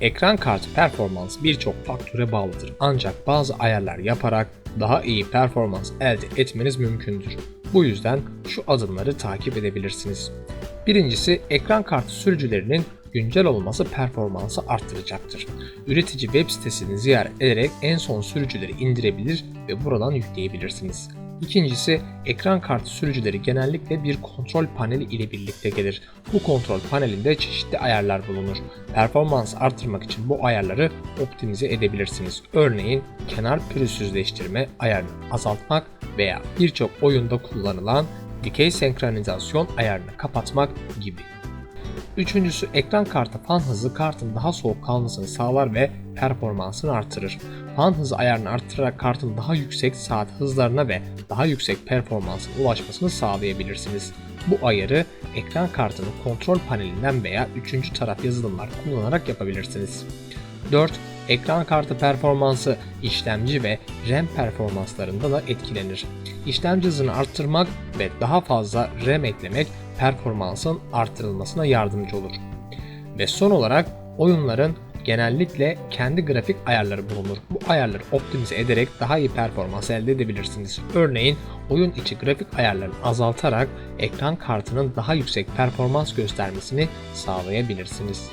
Ekran kartı performansı birçok faktöre bağlıdır ancak bazı ayarlar yaparak daha iyi performans elde etmeniz mümkündür. Bu yüzden şu adımları takip edebilirsiniz. Birincisi ekran kartı sürücülerinin güncel olması performansı arttıracaktır. Üretici web sitesini ziyaret ederek en son sürücüleri indirebilir ve buradan yükleyebilirsiniz. İkincisi, ekran kartı sürücüleri genellikle bir kontrol paneli ile birlikte gelir. Bu kontrol panelinde çeşitli ayarlar bulunur. Performans artırmak için bu ayarları optimize edebilirsiniz. Örneğin kenar pürüzsüzleştirme ayarını azaltmak veya birçok oyunda kullanılan dikey senkronizasyon ayarını kapatmak gibi. Üçüncüsü ekran kartı fan hızı kartın daha soğuk kalmasını sağlar ve performansını artırır. Fan hızı ayarını arttırarak kartın daha yüksek saat hızlarına ve daha yüksek performansına ulaşmasını sağlayabilirsiniz. Bu ayarı ekran kartının kontrol panelinden veya üçüncü taraf yazılımlar kullanarak yapabilirsiniz. 4. Ekran kartı performansı işlemci ve RAM performanslarında da etkilenir. İşlemci hızını arttırmak ve daha fazla RAM eklemek performansın artırılmasına yardımcı olur. Ve son olarak oyunların genellikle kendi grafik ayarları bulunur. Bu ayarları optimize ederek daha iyi performans elde edebilirsiniz. Örneğin oyun içi grafik ayarlarını azaltarak ekran kartının daha yüksek performans göstermesini sağlayabilirsiniz.